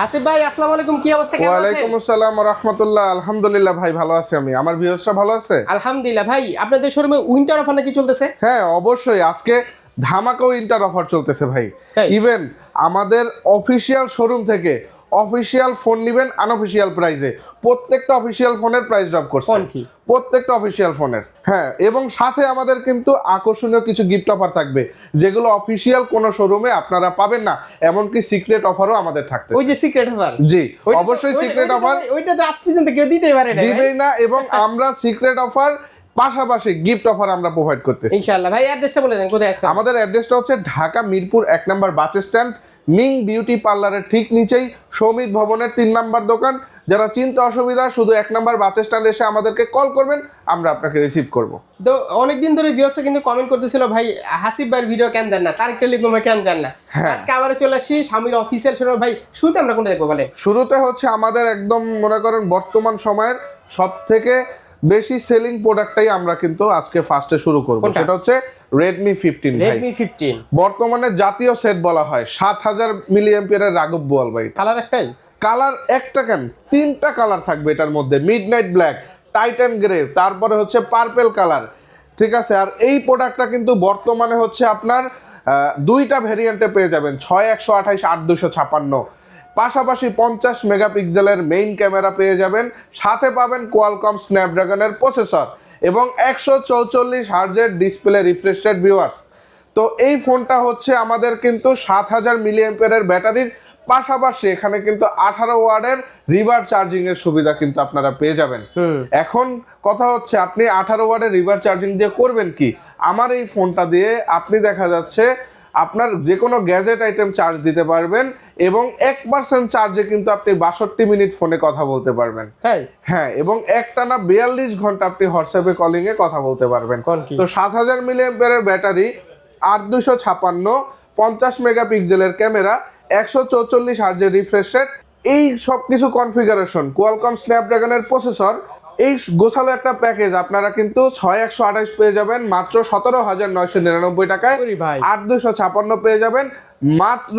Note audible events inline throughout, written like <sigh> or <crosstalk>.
হাসিব ভাই আসসালামু আলাইকুম। কি অবস্থা? কেমন ওয়ালাইকুম আছেন আসসালাম রাহমাতুল্লাহ। আলহামদুলিল্লাহ ভাই ভালো আছি আমি। আমার ভিউয়ার্সরা ভালো আছে? আলহামদুলিল্লাহ ভাই আপনাদের শোরুমে উইন্টার অফার নাকি চলতেছে? হ্যাঁ অবশ্যই। আজকে ধামাকা উইন্টার অফার চলতেছে ভাই। ইভেন আমাদের অফিসিয়াল শোরুম থেকে অফিসিয়াল ফোন নিবেন আনঅফিসিয়াল প্রাইসে প্রত্যেকটা অফিসিয়াল ফোনের প্রাইস ড্রপ করছে। ফোন কি? প্রত্যেকটা অফিসিয়াল ফোনের। হ্যাঁ এবং সাথে আমাদের কিন্তু আকর্ষণীয় কিছু গিফট অফার থাকবে যেগুলো অফিসিয়াল কোনো শোরুমে আপনারা পাবেন না এমনকি সিক্রেট অফারও আমাদের থাকতে ওই যে সিক্রেট অফার জি অবশ্যই সিক্রেট অফার ওইটা তো আজ পর্যন্ত কেউ দিতেই পারে না দিবেই না এবং আমরা সিক্রেট অফার পাশাপাশি গিফট অফার আমরা প্রোভাইড করতেছি। ইনশাআল্লাহ ভাই অ্যাড্রেসটা বলে দেন কোথায় আসতে আমাদের অ্যাড্রেসটা হচ্ছে ঢাকা মিরপুর এক নম্বর বাস স্ট্যান্ড মিং বিউটি পার্লারের ঠিক নিচেই সৌমিত ভবনের তিন নাম্বার দোকান। যারা চিন্তা অসুবিধা শুধু এক নম্বর বাস স্ট্যান্ড এসে আমাদেরকে কল করবেন আমরা আপনাকে রিসিভ করব। তো অনেকদিন ধরে ভিউয়ার্সরা কিন্তু কমেন্ট করতেছিল ভাই হাসিব ভাইয়ের ভিডিও কেন দেন না? তারিক টেলিকমে কেন দেন না? হ্যাঁ। আজকে আবার চলে আসি স্বামীর অফিসিয়াল শোরুম ভাই শুরুতে আমরা কোনটা দেখব বলেন? শুরুতে হচ্ছে আমাদের একদম মনে করেন বর্তমান সময়ের সব থেকে বেশি সেলিং প্রোডাক্টটাই আমরা কিন্তু আজকে ফার্স্টে শুরু করব। সেটা হচ্ছে রেডমি ফিফটিন রেডমি ফিফটিন বর্তমানে জাতীয় সেট বলা হয়। সাত হাজার মিলিয়াম্পিয়ারের রাগব বোয়াল ভাই। কালার একটাই? কালার একটা কেন? তিনটা কালার থাকবে এটার মধ্যে। Midnight black titan grey তারপরে হচ্ছে পার্পেল কালার ঠিক আছে? আর এই প্রোডাক্টটা কিন্তু বর্তমানে হচ্ছে আপনার দুইটা ভেরিয়েন্টে পেয়ে যাবেন। ছয় একশো আঠাইশ আট দুশো ছাপান্ন। পাশাপাশি পঞ্চাশ মেগাপিক্সেলের মেইন ক্যামেরা পেয়ে যাবেন। সাথে পাবেন কোয়ালকম স্ন্যাপড্রাগনের প্রসেসর এবং একশো চৌচল্লিশ হার্জের ডিসপ্লে রিফ্রেশেড ভিউয়ার্স তো এই ফোনটা হচ্ছে আমাদের কিন্তু সাত হাজার মিলিয়াম্পিয়ারের ব্যাটারির পাশাপাশি এখানে কিন্তু আঠারো ওয়ার্ডের রিভার চার্জিং এর সুবিধা কিন্তু আপনারা পেয়ে যাবেন। এখন কথা হচ্ছে আপনি আঠারো ওয়ার্ডের রিভার চার্জিং দিয়ে করবেন কি? আমার এই ফোনটা দিয়ে আপনি দেখা যাচ্ছে আপনার যে কোনো গ্যাজেট আইটেম চার্জ দিতে পারবেন এবং এক পার্সেন্ট চার্জে কিন্তু আপনি বাষট্টি মিনিট ফোনে কথা বলতে পারবেন। তাই? হ্যাঁ এবং একটানা বিয়াল্লিশ ঘণ্টা আপনি হোয়াটসঅ্যাপে কলিং এ কথা বলতে পারবেন। তো সাত হাজার মিলিয়াম্পিয়ারের ব্যাটারি আট দুশো ছাপান্ন পঞ্চাশ মেগাপিক্সেলের ক্যামেরা একশো চৌচল্লিশ হার্জের রিফ্রেশ রেট এই সব কিছু কনফিগারেশন কোয়ালকম স্ন্যাপড্রাগনের প্রসেসর এই গোছালো একটা প্যাকেজ আপনারা কিন্তু ছয় একশো আঠাশ পেয়ে যাবেন মাত্র সতেরো হাজার নয়শো নিরানব্বই টাকায়। আট দুশো ছাপান্ন পেয়ে যাবেন মাত্র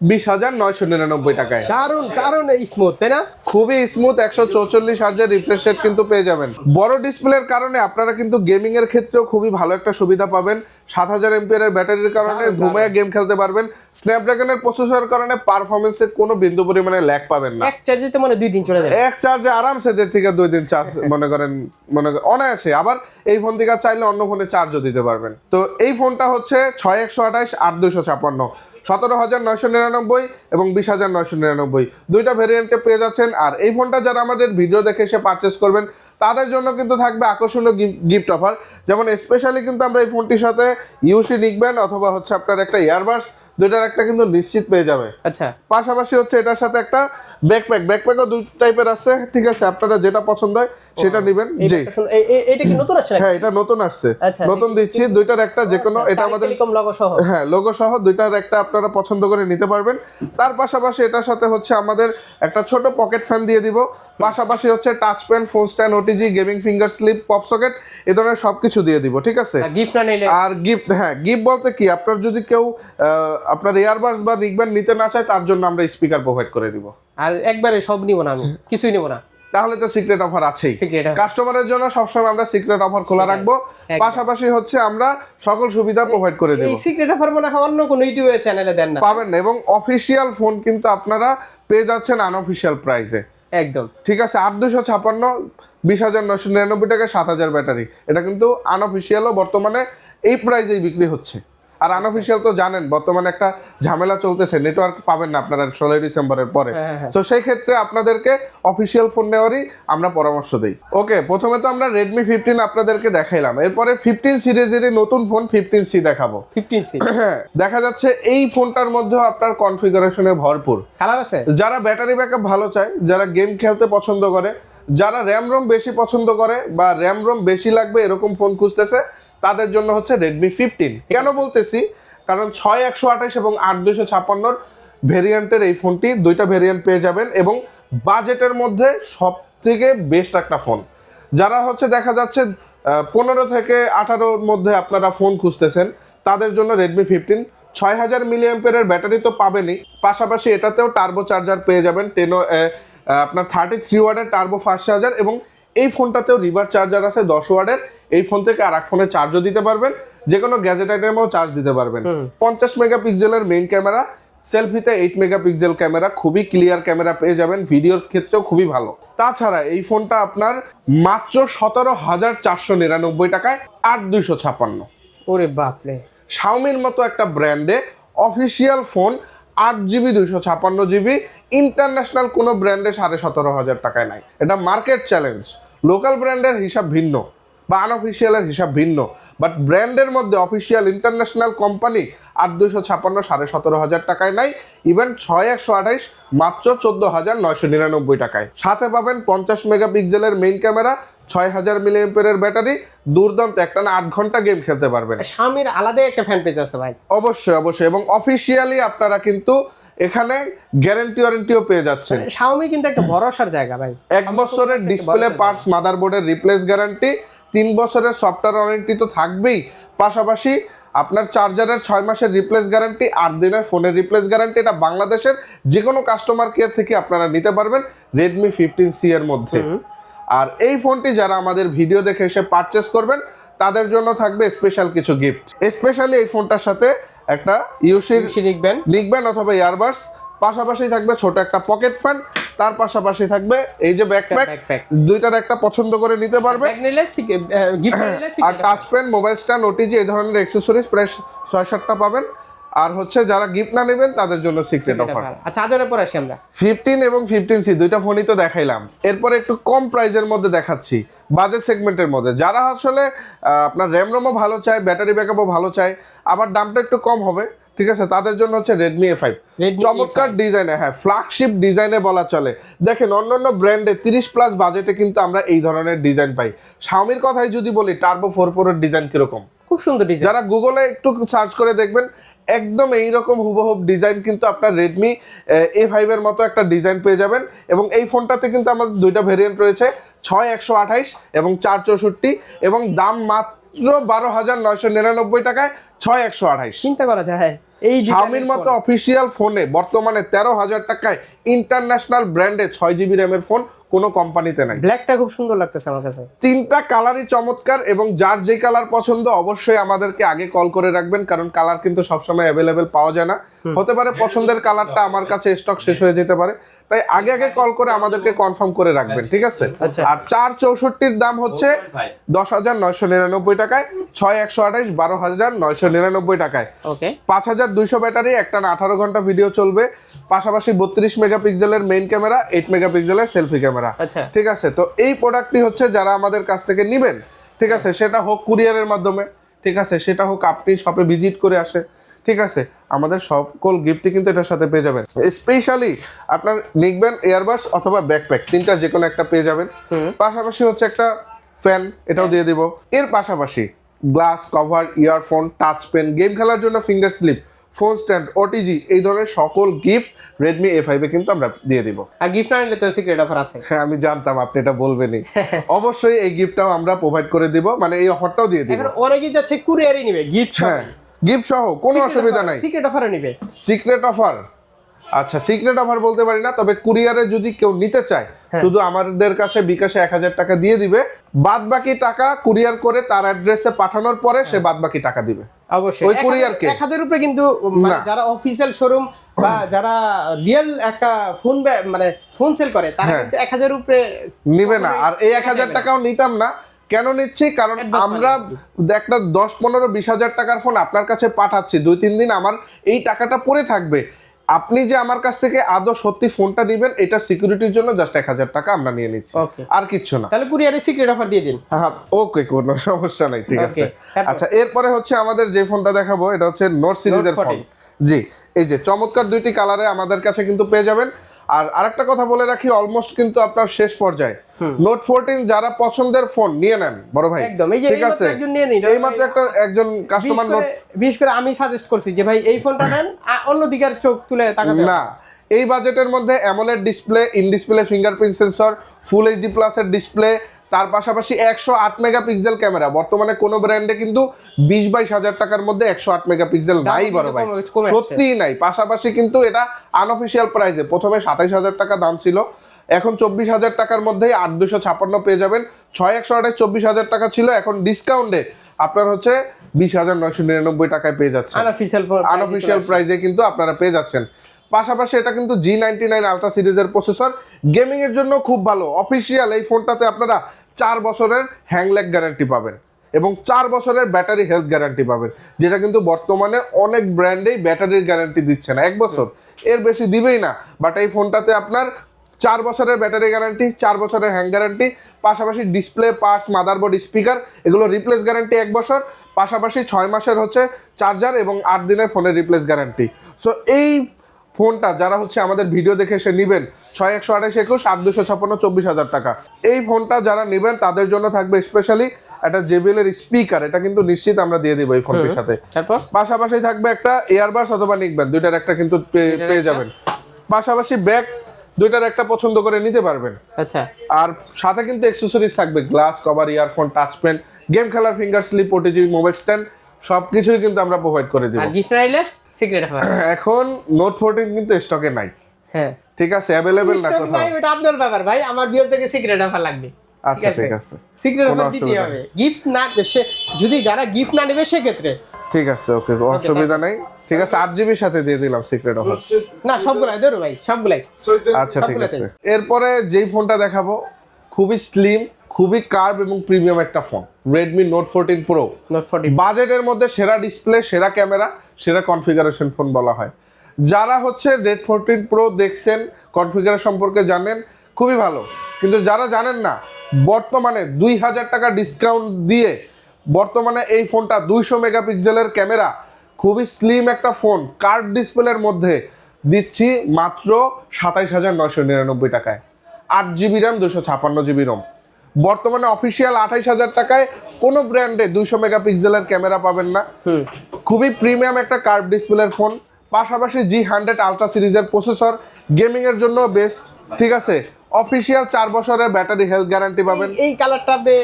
বিশ হাজার নয়শো নিরানব্বই টাকায়। দারুণ দারুণ স্মুথ তাই না? খুবই স্মুথ একশো চৌচল্লিশ হার্জের রিফ্রেশ রেট কিন্তু পেয়ে যাবেন। বড় ডিসপ্লের কারণে আপনারা কিন্তু গেমিং এর ক্ষেত্রেও খুবই ভালো একটা সুবিধা পাবেন। সাত হাজার এমপিয়ারের ব্যাটারির কারণে ঘুমায় গেম খেলতে পারবেন। স্ন্যাপড্রাগনের প্রসেসরের কারণে পারফরমেন্সে কোনো বিন্দু পরিমাণে ল্যাক পাবেন না। এক চার্জে তো মানে দুই দিন চলে যাবে। এক চার্জে আরামসে দেড় থেকে দুই দিন চার্জ <laughs> মনে করেন মনে করেন অনায়াসে। আবার এই ফোন থেকে চাইলে অন্য ফোনে চার্জও দিতে পারবেন। তো এই ফোনটা হচ্ছে ছয় একশো আঠাশ আট দুশো ছাপান্ন। সতেরো হাজার নয়শো নিরানব্বই এবং বিশ হাজার নয়শো নিরানব্বই। দুইটা ভেরিয়েন্টে পেয়ে যাচ্ছেন। আর এই ফোনটা যারা আমাদের ভিডিও দেখে এসে পারচেস করবেন, তাদের জন্য কিন্তু থাকবে আকর্ষণীয় গিফট অফার যেমন স্পেশালি কিন্তু আমরা এই ফোনটির সাথে ইউসি লিখবেন, অথবা হচ্ছে আপনার একটা ইয়ারবাডস দুইটার একটা কিন্তু নিশ্চিত পেয়ে যাবে। আচ্ছা। পাশাপাশি হচ্ছে এটার সাথে একটা ব্যাকপ্যাক ব্যাকপ্যাকও দুই টাইপের আছে ঠিক আছে? আপনারা যেটা পছন্দ হয় সেটা নেবেন। জি। এই- কি নতুন আসছে? হ্যাঁ এটা নতুন আসছে। আচ্ছা, নতুন দিচ্ছি দুইটার একটা যে কোনো এটা আমাদের টেলিকম লগো সহ। হ্যাঁ লোগো সহ দুইটার একটা আপনারা পছন্দ করে নিতে পারবেন। তার পাশাপাশি এটার সাথে হচ্ছে আমাদের একটা ছোট পকেট ফ্যান দিয়ে দিব। পাশাপাশি হচ্ছে touch pen phone stand OTG gaming finger sleeve pop socket এ ধরনের সবকিছু দিয়ে দিব ঠিক আছে? গিফট না নিলে আর গিফট হ্যাঁ গিফট বলতে কি? আপনার যদি কেউ আপনার এয়ারবাডস বা নিকবেন নিতে না চায় তার জন্য আমরা স্পিকার প্রোভাইড করে দিব। আর একবারে সব নিব না আমি কিছুই নিব না। তাহলে তো সিক্রেট অফার আছেই। কাস্টমারের জন্য সবসময় আমরা সিক্রেট অফার খোলা রাখব। পাশাপাশি হচ্ছে আমরা সকল সুবিধা প্রোভাইড করে দেব। এই সিক্রেট অফার মনে হয় অন্য কোনো ইউটিউব চ্যানেলে দেন না। পাবেন না এবং অফিসিয়াল ফোন কিন্তু আপনারা পেয়ে যাচ্ছেন আনঅফিসিয়াল প্রাইসে একদম। ঠিক আছে আট দুশো ছাপান্ন বিশ হাজার নশো নিরানব্বই টাকা সাত হাজার ব্যাটারি। এটা কিন্তু আনঅফিসিয়ালও বর্তমানে এই প্রাইজেই বিক্রি হচ্ছে। আর আনঅফিসিয়াল তো জানেন বর্তমানে একটা ঝামেলা চলতেছে নেটওয়ার্ক পাবেন না আপনারা ষোলোই ডিসেম্বরের পরে। হ্যাঁ, হ্যাঁ। তো সেই ক্ষেত্রে আপনাদেরকে অফিসিয়াল ফোন নেওয়ারই আমরা পরামর্শ দিই। ওকে প্রথমে তো আমরা রেডমি ফিফটিন আপনাদেরকে দেখাইলাম। এরপরে ফিফটিন সিরিজেরই নতুন ফোন ফিফটিন সি দেখাবো। ফিফটিন সি হ্যাঁ দেখা যাচ্ছে এই ফোনটার মধ্যেও আপনার কনফিগারেশনে ভরপুর। কালার আছে? যারা ব্যাটারি ব্যাকআপ ভালো চায় যারা গেম খেলতে পছন্দ করে যারা র্যাম রোম বেশি পছন্দ করে বা র্যাম রোম বেশি লাগবে এরকম ফোন খুঁজতেছে তাদের জন্য হচ্ছে রেডমি ফিফটিন কেন বলতেছি? কারণ ছয় একশো আঠাশ এবং আট দুশো ছাপ্পান্নর ভেরিয়েন্টের এই ফোনটি দুইটা ভেরিয়েন্ট পেয়ে যাবেন এবং বাজেটের মধ্যে সব থেকে বেস্ট একটা ফোন যারা হচ্ছে দেখা যাচ্ছে পনেরো থেকে আঠারোর মধ্যে আপনারা ফোন খুঁজতেছেন, তাদের জন্য রেডমি ফিফটিন ছয় হাজার মিলি অ্যাম্পিয়ারের ব্যাটারি তো পাবেনই। পাশাপাশি এটাতেও টার্বো চার্জার পেয়ে যাবেন। টেনো আপনার থার্টি থ্রি ওয়ার্ডের টার্বো ফাস্ট চার্জার এবং এই ফোনটাতেও রিভার চার্জার আছে দশ ওয়ার্ডের। এই ফোন থেকে আর এক ফোনে চার্জও দিতে পারবেন। যে কোনো গ্যাজেট আইটেমেও চার্জ দিতে পারবেন। পঞ্চাশ মেগাপিক্সেলের মেইন ক্যামেরা সেলফিতে এইট মেগাপিক্সেল ক্যামেরা খুবই ক্লিয়ার ক্যামেরা পেয়ে যাবেন। ভিডিওর ক্ষেত্রেও খুবই ভালো। তাছাড়া এই ফোনটা আপনার মাত্র সতেরো হাজার চারশো নিরানব্বই টাকায় আট দুইশো ছাপ্পান্ন। ওরে বাপরে। শাওমির মতো একটা ব্র্যান্ডে অফিসিয়াল ফোন আট জিবি দুইশো ছাপ্পান্ন জিবি। ইন্টারন্যাশনাল কোনো ব্র্যান্ডে সাড়ে সতেরো হাজার টাকায় নাই। এটা মার্কেট চ্যালেঞ্জ লোকাল ব্র্যান্ডের হিসাব ভিন্ন বা আনঅফিসিয়ালের হিসাব ভিন্ন বাট ব্র্যান্ডের মধ্যে অফিসিয়াল ইন্টারন্যাশনাল কোম্পানি আট দুইশো ছাপ্পান্ন সাড়ে সতেরো হাজার টাকায় নাই ইভেন ছয় একশো আঠাইশ মাত্র চোদ্দ হাজার নয়শো নিরানব্বই টাকায়। সাথে পাবেন পঞ্চাশ মেগাপিক্সেলের মেইন ক্যামেরা ছয় হাজার মিলি এম্পিয়ারের ব্যাটারি দুর্দান্ত একটা না আট ঘণ্টা গেম খেলতে পারবেন। স্বামীর আলাদা একটা ফ্যান পেজ আছে ভাই। অবশ্যই অবশ্যই এবং অফিসিয়ালি আপনারা কিন্তু এখানে গ্যারেন্টি ওয়ারেন্টিও পেয়ে যাচ্ছেন। শাওমি কিন্তু একটা ভরসার জায়গা ভাই। এক বছরের ডিসপ্লে পার্টস মাদারবোর্ডের রিপ্লেস গ্যারান্টি তিন বছরের সফটওয়্যার ওয়ারেন্টি তো থাকবেই। পাশাপাশি আপনার চার্জারের ছয় মাসের রিপ্লেস গ্যারান্টি আট দিনের ফোনের রিপ্লেস গ্যারান্টি এটা বাংলাদেশের যে কোনো কাস্টমার কেয়ার থেকে আপনারা নিতে পারবেন রেডমি ফিফটিন সি এর মধ্যে। আর এই ফোনটি যারা আমাদের ভিডিও দেখে এসে পারচেস করবেন তাদের জন্য থাকবে স্পেশাল কিছু গিফট স্পেশালি এই ফোনটার সাথে একটা ইউসির লিখবেন। লিখবেন অথবা ইয়ারবাডস। পাশাপাশি থাকবে ছোট একটা পকেট ফ্যান তার পাশাপাশি থাকবে এই যে ব্যাকপ্যাক দুইটার একটা পছন্দ করে নিতে পারবে। আর touch pen mobile stand OTG এই ধরনের অ্যাক্সেসরিজ প্রায় ছয় সাতটা পাবেন। আর হচ্ছে যারা গিফট না নেবেন তাদের জন্য সিক্রেট অফার আচ্ছা চার্জারের পর আসি আমরা। ফিফটিন এবং ফিফটিন সি দুইটা ফোনই তো দেখাইলাম। এরপরে একটু কম প্রাইজের মধ্যে দেখাচ্ছি বাজেট সেগমেন্টের মধ্যে। যারা আসলে আপনার র্যাম রোমও ভালো চায় ব্যাটারি ব্যাকআপও ভালো চায় আবার দামটা একটু কম হবে ঠিক আছে? তাদের জন্য হচ্ছে রেডমি এ ফাইভ চমৎকার ডিজাইনে হ্যাঁ ফ্ল্যাগশিপ ডিজাইনে বলা চলে। দেখেন অন্যান্য ব্র্যান্ডে তিরিশ প্লাস বাজেটে কিন্তু আমরা এই ধরনের ডিজাইন পাই। শাওমির কথাই যদি বলি টার্বো ফোর ফোরের ডিজাইন কীরকম? খুব সুন্দর ডিজাইন যারা গুগলে একটু সার্চ করে দেখবেন একদম এইরকম হুবহুব ডিজাইন কিন্তু আপনার রেডমি এ ফাইভের মতো একটা ডিজাইন পেয়ে যাবেন। এবং এই ফোনটাতে কিন্তু আমাদের দুইটা ভেরিয়েন্ট রয়েছে ছয় একশো আঠাইশ এবং চার চৌষট্টি এবং দাম মাত্র বারো হাজার নয়শো নিরানব্বই টাকায় ছয় একশো আঠাইশ। চিন্তা করা যায় হ্যাঁ এই শাওমির মতো অফিসিয়াল ফোনে বর্তমানে তেরো হাজার টাকায় ইন্টারন্যাশনাল ব্র্যান্ডে ছয় জিবি র্যামের ফোন কোনো কোম্পানিতে নাই। ব্ল্যাকটা খুব সুন্দর লাগতেছে আমার কাছে। তিনটা কালারই চমৎকার এবং যার যে কালার পছন্দ অবশ্যই আমাদেরকে আগে কল করে রাখবেন কারণ কালার কিন্তু সবসময় অ্যাভেলেবেল পাওয়া যায় না। হতে পারে পছন্দের কালারটা আমার কাছে স্টক শেষ হয়ে যেতে পারে। তাই আগে আগে কল করে আমাদেরকে কনফার্ম করে রাখবেন ঠিক আছে? আচ্ছা। আর চার চৌষট্টির দাম হচ্ছে দশ হাজার নয়শো নিরানব্বই টাকায় ছয় একশো আঠাইশ বারো হাজার নয়শো নিরানব্বই টাকায়। ওকে পাঁচ হাজার দুইশো ব্যাটারি একটা আঠারো ঘণ্টা ভিডিও চলবে। পাশাপাশি বত্রিশ মেগাপিক্সেলের মেইন ক্যামেরা এইট মেগাপিক্সেলের সেলফি ক্যামেরা আচ্ছা। ঠিক আছে? তো এই প্রোডাক্টটি হচ্ছে যারা আমাদের কাছ থেকে নেবেন। ঠিক আছে? সেটা হোক কুরিয়ারের মাধ্যমে। ঠিক আছে? সেটা হোক আপনি শপে ভিজিট করে আসে। ঠিক আছে? আমাদের সকল গিফটই কিন্তু এটার সাথে পেয়ে যাবেন। স্পেশালি আপনার লিখবেন এয়ারবাস অথবা ব্যাকপ্যাক তিনটা যে কোনো একটা পেয়ে যাবেন। পাশাপাশি হচ্ছে একটা ফ্যান এটাও দিয়ে দিব। এর পাশাপাশি glass cover earphone touch pen game খেলার জন্য finger slip phone stand OTG এই ধরনের সকল গিফট রেডমি এ ফাইভে কিন্তু আমরা দিয়ে দিব। আর গিফট না নিলে তো সিক্রেট অফার আছে। হ্যাঁ আমি জানতাম আপনি এটা বলবেনই। <laughs> অবশ্যই এই গিফটটাও আমরা প্রোভাইড করে দিব মানে এই অফারটাও দিয়ে দিব। এখন অনেকেই যাচ্ছে কুরিয়ারই নিবে গিফট হ্যাঁ গিফট সহ কোনো অসুবিধা নাই। সিক্রেট অফারে নিবে। সিক্রেট অফার আচ্ছা সিক্রেট অফার বলতে পারি না তবে কুরিয়ারে যদি কেউ নিতে চায় হ্যাঁ। শুধু আমাদের কাছে বিকাশে এক হাজার টাকা দিয়ে দিবে। বাদ বাকি টাকা কুরিয়ার করে তার অ্যাড্রেসে পাঠানোর পরে হ্যাঁ। সে বাদ বাকি টাকা দিবে। অবশ্যই। ওই এক হাজার উপরে কিন্তু মানে যারা অফিসিয়াল শোরুম বা যারা রিয়েল একটা ফোন মানে ফোন সেল করে তারা হ্যাঁ। কিন্তু এক হাজার উপরে নিবে না। আর এই এক হাজার টাকাও নিতাম না। কেন নিচ্ছি? কারণ আমরা একটা দশ পনেরো বিশ হাজার টাকার ফোন আপনার কাছে পাঠাচ্ছি। দুই তিন দিন আমার এই টাকাটা পরে থাকবে। আপনি যে আমার কাছ থেকে আদৌ সত্যি ফোনটা নেবেন এটা সিকিউরিটির জন্য জাস্ট এক হাজার টাকা আমরা নিয়ে নিচ্ছি। আর কিচ্ছু না। তাহলে কুরিয়ারে সিক্রেট অফার দিয়ে দিন। হ্যাঁ ওকে কোনো সমস্যা নাই ঠিক আছে। আচ্ছা এরপরে হচ্ছে আমাদের যে ফোনটা দেখাবো এটা হচ্ছে নোট সিরিজের ফোন। জি এই যে চমৎকার দুইটি কালারে আমাদের কাছে কিন্তু পেয়ে যাবেন। আর আরেকটা কথা বলে রাখি অলমোস্ট কিন্তু আপনার শেষ পর্যায়ে। নোট ফোরটিন যারা পছন্দের ফোন নিয়ে নেন বড় ভাই। একদম এই যে ঠিক আছে? একজন নিয়ে নিন এই মাত্র একটা একজন কাস্টমার নোট বিশেষ করে আমি সাজেস্ট করছি যে ভাই এই ফোনটা নেন অন্য দিকের চোখ তুলে তাকাতে না। এই বাজেটের মধ্যে AMOLED display in display fingerprint sensor full HD প্লাসের ডিসপ্লে তার পাশাপাশি একশো আট মেগাপিক্সেল ক্যামেরা। বর্তমানে কোনো ব্র্যান্ডে কিন্তু বিশ বাইশ হাজার টাকার মধ্যে একশো আট মেগাপিক্সেল পিক্সেল নাই বড় ভাই। সত্যিই নাই। পাশাপাশি কিন্তু এটা আনঅফিসিয়াল প্রাইসে প্রথমে সাতাইশ হাজার টাকা দাম ছিল। এখন চব্বিশ হাজার টাকার মধ্যেই আট দুশো ছাপান্ন পেয়ে যাবেন। ছয় একশো আঠাশ চব্বিশ হাজার টাকা ছিল। এখন ডিসকাউন্টে আপনার হচ্ছে বিশ হাজার নয়শো নিরানব্বই টাকায় পেয়ে যাচ্ছে আনঅফিসিয়াল আনঅফিসিয়াল প্রাইসে কিন্তু আপনারা পেয়ে যাচ্ছেন। পাশাপাশি এটা কিন্তু জি নাইনটি নাইন আলট্রা সিরিজের প্রসেসর গেমিং এর জন্য খুব ভালো। অফিসিয়াল এই ফোনটাতে আপনারা চার বছরের হ্যাংল্যাক গ্যারান্টি পাবেন এবং চার বছরের ব্যাটারি হেলথ গ্যারান্টি পাবেন যেটা কিন্তু বর্তমানে অনেক ব্র্যান্ডেই ব্যাটারির গ্যারান্টি দিচ্ছে না। এক বছর। এর বেশি দিবেই না। বাট এই ফোনটাতে আপনার চার বছরের ব্যাটারি গ্যারান্টি চার বছরের হ্যাং গ্যারান্টি পাশাপাশি ডিসপ্লে পার্টস মাদারবোর্ড স্পিকার এগুলো রিপ্লেস গ্যারান্টি এক বছর পাশাপাশি ছয় মাসের হচ্ছে চার্জার এবং আট দিনের ফোনের রিপ্লেস গ্যারান্টি সো এই ফোনটা যারা হচ্ছে আমাদের ভিডিও দেখে এসে নেবেন ছয় একশো আঠাশ একুশ আট দুশো ছাপ্পান্ন চব্বিশ হাজার টাকা। এই ফোনটা যারা নেবেন তাদের জন্য থাকবে স্পেশালি একটা জেবিএল এর স্পিকার এটা কিন্তু নিশ্চিত আমরা দিয়ে দিব এই ফোনটির সাথে। পাশাপাশি থাকবে একটা এয়ারবাস অথবা নিকবেন দুইটার একটা কিন্তু পেয়ে যাবেন। পাশাপাশি ব্যাগ দুইটার একটা পছন্দ করে নিতে পারবেন। আচ্ছা। আর সাথে কিন্তু অ্যাক্সেসরিজ থাকবে glass cover earphone touch pen game খেলার finger slip OTG mobile stand সব কিছুই কিন্তু আমরা প্রোভাইড করে দিব। আর গিফট রাইলে সিক্রেট হবে এখন নোট ফোরটিন কিন্তু স্টকে নাই। হ্যাঁ। ঠিক আছে অ্যাভেলেবেল না কোথাও। নাই ওটা আপনার ব্যাপার ভাই আমার বিয়ের থেকে সিক্রেট অফার লাগবে। আচ্ছা ঠিক আছে? সিক্রেট অফার দিতে হবে। গিফট না সে যদি যারা গিফট না নেবে সেক্ষেত্রে। ঠিক আছে ওকে অসুবিধা নাই। ঠিক আছে আট জিবির সাথে দিয়ে দিলাম সিক্রেট অফার না সবগুলাই ধরো ভাই সবগুলাই। আচ্ছা ঠিক আছে। এরপরে যেই ফোনটা দেখাবো খুবই স্লিম খুবই কার্ভ এবং প্রিমিয়াম একটা phone Redmi Note fourteen Pro বাজেটের মধ্যে সেরা ডিসপ্লে সেরা ক্যামেরা সেরা কনফিগারেশন ফোন বলা হয়। যারা হচ্ছে রেড ফোরটিন প্রো দেখছেন কনফিগারেশন সম্পর্কে জানেন খুবই ভালো। কিন্তু যারা জানেন না বর্তমানে দুই হাজার টাকা ডিসকাউন্ট দিয়ে বর্তমানে এই ফোনটা দুইশো মেগাপিক্সেলের ক্যামেরা খুবই স্লিম একটা ফোন কার্ড ডিসপ্লের মধ্যে দিচ্ছি মাত্র সাতাইশ হাজার নয়শো নিরানব্বই টাকায়। আট জিবি র্যাম দুশো ছাপান্ন জিবি রম বর্তমানে অফিসিয়াল আঠাইশ হাজার টাকায় কোনো ব্র্যান্ডে দুইশো মেগাপিক্সেলের ক্যামেরা পাবেন না। খুবই প্রিমিয়াম একটা কার্ভ ডিসপ্লের ফোন পাশাপাশি জি হান্ড্রেড আলট্রা সিরিজের প্রসেসর গেমিংয়ের জন্য বেস্ট ঠিক আছে? অফিসিয়াল চার বছরের ব্যাটারি হেলথ গ্যারান্টি পাবেন। এই কালারটা আপনি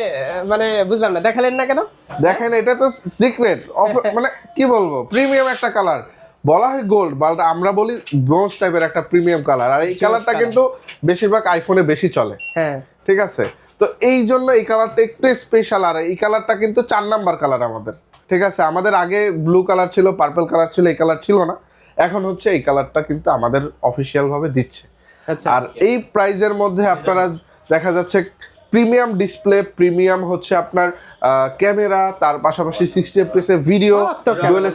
মানে বুঝলাম না দেখালেন না কেন? দেখেন এটা তো সিক্রেট <laughs> মানে কি বলব প্রিমিয়াম একটা কালার বলা হয় গোল্ড বাট আমরা বলি ব্রোঞ্জ টাইপের একটা প্রিমিয়াম কালার আর এই কালারটা কিন্তু বেশিরভাগ আইফোনে বেশি চলে। হ্যাঁ। ঠিক আছে? তো এই জন্য এই কালারটা একটু স্পেশাল আর এই কালারটা কিন্তু চার নাম্বার কালার আমাদের। ঠিক আছে? আমাদের আগে ব্লু কালার ছিল পার্পল কালার ছিল এই কালার ছিল না। এখন হচ্ছে এই কালারটা কিন্তু আমাদের অফিসিয়াল ভাবে দিচ্ছে। আর এই প্রাইজের মধ্যে আপনারা দেখা যাচ্ছে প্রিমিয়াম ডিসপ্লে প্রিমিয়াম হচ্ছে আপনার ক্যামেরা তার পাশাপাশি সিক্সটি এফপিএস এর ভিডিও ডুয়েল।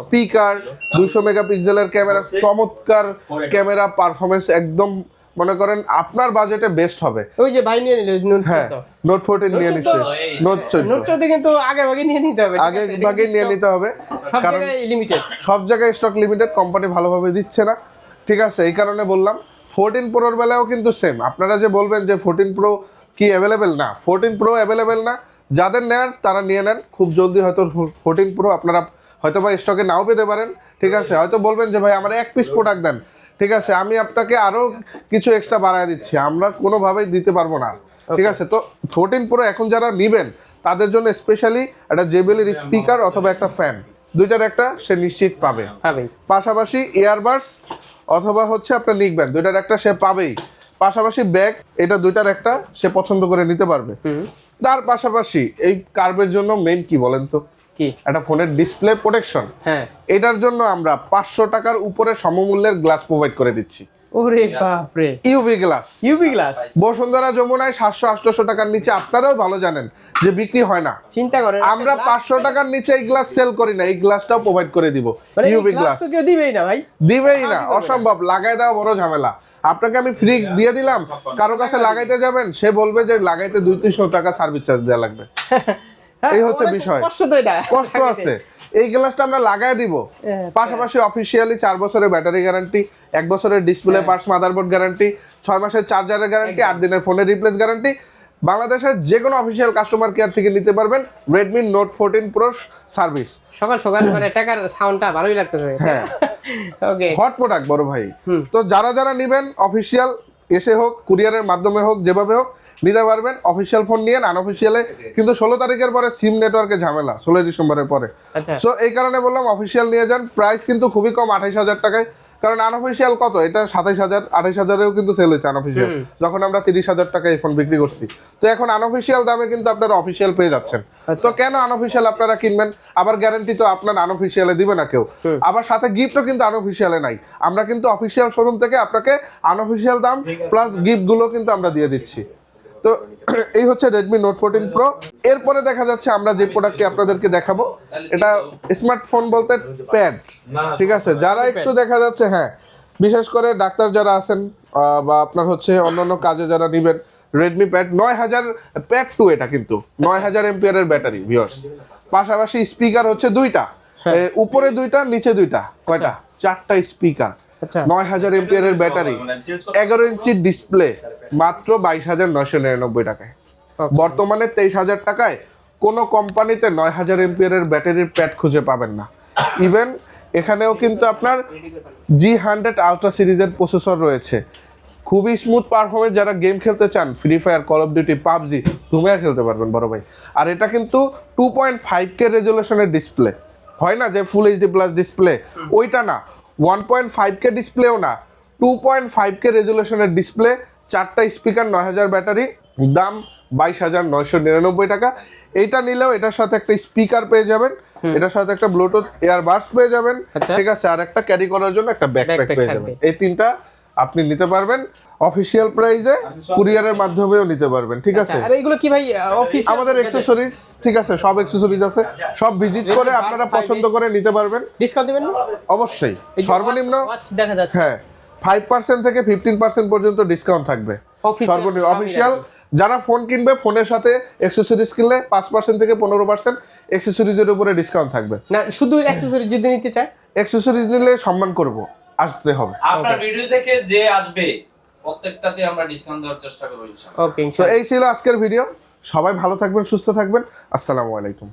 স্পিকার দুশো মেগাপিক্সেলের ক্যামেরা চমৎকার ক্যামেরা পারফরমেন্স একদম মনে করেন আপনার বাজেটে বেস্ট হবে। ওই যে ভাই নিয়ে নিল হ্যাঁ নোট ফোরটিন নিয়ে নিচ্ছে? নোট চোদ্দ নোট চোদ্দ কিন্তু আগে ভাগে নিয়ে নিতে হবে আগে? ভাগে নিয়ে নিতে হবে সব জায়গায় লিমিটেড সব জায়গায় স্টক লিমিটেড কোম্পানি ভালোভাবে দিচ্ছে না। ঠিক আছে এই কারণে বললাম ফোরটিন প্রোর বেলাও কিন্তু সেম আপনারা যে বলবেন যে ফোরটিন প্রো কি অ্যাভেলেবেল না ফোরটিন প্রো অ্যাভেলেবেল না যাদের নেন তারা নিয়ে নেন। খুব জলদি হয়তো ফোরটিন প্রো আপনারা হয়তো বা স্টকে নাও পেতে পারেন ঠিক আছে? হয়তো বলবেন যে ভাই আমার এক পিস প্রোডাক্ট দেন ঠিক আছে? আমি আপনাকে আরও কিছু এক্সট্রা বাড়ায় দিচ্ছি আমরা কোনোভাবেই দিতে পারব না ঠিক আছে? তো ফোরটিন প্রো এখন যারা নেবেন তাদের জন্য স্পেশালি একটা জেবেলের স্পিকার অথবা একটা ফ্যান দুইটার একটা সে নিশ্চিত পাবে। পাশাপাশি ইয়ারবাডস অথবা হচ্ছে আপনার লিখবেন দুইটার একটা সে পাবেই। পাশাপাশি ব্যাগ এটা দুইটার একটা সে পছন্দ করে নিতে পারবে। তার পাশাপাশি এই কার্ভের জন্য মেইন কি বলেন তো? কি? একটা ফোনের ডিসপ্লে প্রোটেকশন হ্যাঁ। এটার জন্য আমরা পাঁচশো টাকার উপরে সমমূল্যের গ্লাস প্রোভাইড করে দিচ্ছি। ওরে বাপ রে UV glass UV glass Bashundhara যমুনায় সাতশো আটশোশো টাকার নিচে আপনারাও ভালো জানেন যে বিক্রি হয় না। চিন্তা করেন আমরা পাঁচশো টাকার নিচে এই গ্লাস সেল করি না এই গ্লাসটাও প্রোভাইড করে দিব। ইউভি গ্লাস কেউ দিবেই না ভাই। দিবেই না অসম্ভব লাগাই দেওয়া বড় ঝামেলা। আপনাকে আমি ফ্রি দিয়ে দিলাম কারও। কাছে লাগাইতে যাবেন সে বলবে যে লাগাইতে দুই তিনশো টাকা সার্ভিস চার্জ দেওয়া লাগবে। হ্যাঁ, এই হচ্ছে বিষয়। কষ্ট তো এটা। কষ্ট আছে। এই গ্লাসটা আমরা লাগাই দিব। পাশাপাশি অফিসিয়ালি চার বছরের ব্যাটারি গ্যারান্টি এক বছরের ডিসপ্লে পার্টস মাদারবোর্ড গ্যারান্টি ছয় মাসের চার্জারের গ্যারান্টি আট দিনের ফোনের রিপ্লেস গ্যারান্টি বাংলাদেশের যে কোনো অফিসিয়াল কাস্টমার কেয়ার থেকে নিতে পারবেন Redmi Note fourteen Pro service সকাল সকাল মানে টাকার সাউন্ডটা ভালোই লাগতেছে। হ্যাঁ। ওকে হট প্রোডাক্ট বড় ভাই। তো যারা যারা নেবেন অফিসিয়াল এসে হোক কুরিয়ারের মাধ্যমে হোক যেভাবে হোক নিতে পারবেন। অফিসিয়াল ফোন নিয়ে আনঅফিসিয়ালে কিন্তু ষোলো তারিখের পরে সিম নেটওয়ার্কে ঝামেলা ষোলোই ডিসেম্বরের পরে। আচ্ছা। সো এই কারণে বললাম অফিসিয়াল নিয়ে যান। প্রাইস কিন্তু খুবই কম আঠাইশ হাজার টাকায়। কারণ আনঅফিসিয়াল কত? এটা সাতাইশ হাজার আঠাইশ হাজারেও কিন্তু সেল হয়েছে আনঅফিসিয়াল যখন আমরা তিরিশ হাজার টাকায় এই ফোন বিক্রি করছি। তো এখন আনঅফিসিয়াল দামে কিন্তু আপনারা অফিসিয়াল পেয়ে যাচ্ছেন। তো কেন আনঅফিসিয়াল আপনারা কিনবেন? আবার গ্যারান্টি তো আপনার আনঅফিসিয়ালে দিবে না কেউ। আবার সাথে গিফটও কিন্তু আনঅফিসিয়ালে নাই। আমরা কিন্তু অফিসিয়াল শোরুম থেকে আপনাকে আনঅফিসিয়াল দাম প্লাস গিফটগুলো কিন্তু আমরা দিয়ে দিচ্ছি। তো এই হচ্ছে রেডমি নোট ফোরটিন প্রো এরপরে দেখা যাচ্ছে আমরা যে প্রোডাক্টটি আপনাদেরকে দেখাবো এটা স্মার্টফোন বলতে প্যাড ঠিক আছে? যারা একটু দেখা যাচ্ছে হ্যাঁ বিশেষ করে ডাক্তার যারা আছেন বা আপনার হচ্ছে অন্যান্য কাজে যারা নেবেন রেডমি প্যাড নয় হাজার প্যাড টু এটা কিন্তু নয় হাজার এমপিয়ারের ব্যাটারি ভিওর্স পাশাপাশি স্পিকার হচ্ছে দুইটা। উপরে দুইটা নিচে দুইটা কয়টা? চারটা স্পিকার আচ্ছা। নয় হাজার এমপিয়ারের ব্যাটারি এগারো ইঞ্চি ডিসপ্লে মাত্র বাইশ হাজার নয়শো নিরানব্বই টাকায়। বর্তমানে তেইশ হাজার টাকায় কোনো কোম্পানিতে নয় হাজার এমপিয়ারের ব্যাটারির প্যাড খুঁজে পাবেন না। ইভেন এখানেও কিন্তু আপনার জি হান্ড্রেড আলট্রা সিরিজের প্রসেসর রয়েছে। খুবই স্মুথ পারফরমেন্স যারা গেম খেলতে চান free fire call of duty PUBG তুমিও খেলতে পারবেন বড় ভাই। আর এটা কিন্তু টু পয়েন্ট ফাইভ কে রেজুলেশনের ডিসপ্লে হয় না যে ফুল এইচডি প্লাস ডিসপ্লে ওইটা না। ওয়ান পয়েন্ট ফাইভ কে ডিসপ্লেও না টু পয়েন্ট ফাইভ কে রেজুলেশনের ডিসপ্লে চারটা স্পিকার নয় হাজার ব্যাটারি দাম বাইশ হাজার নয়শো নিরানব্বই টাকা। এইটা নিলেও এটার সাথে একটা স্পিকার পেয়ে যাবেন এটার সাথে একটা ব্লুটুথ এয়ার বার্স পেয়ে যাবেন আচ্ছা। ঠিক আছে? আর একটা ক্যারি করার জন্য একটা ব্যাকপ্যাক পেয়ে যাবেন। এই তিনটা আপনি নিতে পারবেন। অফিসিয়াল প্রাইজে কুরিয়ারের মাধ্যমেও নিতে পারবেন ঠিক আছে? আর এইগুলো কি ভাই অফিস আমাদের এক্সেসরিজ ঠিক আছে সব এক্সেসরিজ আছে। সব ভিজিট করে আপনারা পছন্দ করে নিতে পারবেন। ডিসকাউন্ট দিবেন না? অবশ্যই এই সর্বনিম্ন দেখা যাচ্ছে। হ্যাঁ ফাইভ পার্সেন্ট থেকে ফিফটিন পার্সেন্ট পর্যন্ত ডিসকাউন্ট থাকবে। সর্বনিম্ন অফিসিয়াল যারা ফোন কিনবে ফোনের সাথে এক্সেসরিজ কিনলে পাঁচ পার্সেন্ট থেকে পনেরো পার্সেন্ট এক্সেসরিজের উপরে ডিসকাউন্ট থাকবে। না শুধু অ্যাক্সেসরি যদি নিতে চায়? এক্সেসরিজ নিলে সম্মান করব। আসতে হবে। আপনার ভিডিও থেকে যে আসবে প্রত্যেকটাতে আমরা ডিসকাউন্ট দেওয়ার চেষ্টা করব ইনশাআল্লাহ। ওকে তো এই ছিল আজকের ভিডিও সবাই ভালো থাকবেন সুস্থ থাকবেন। আসসালামু আলাইকুম।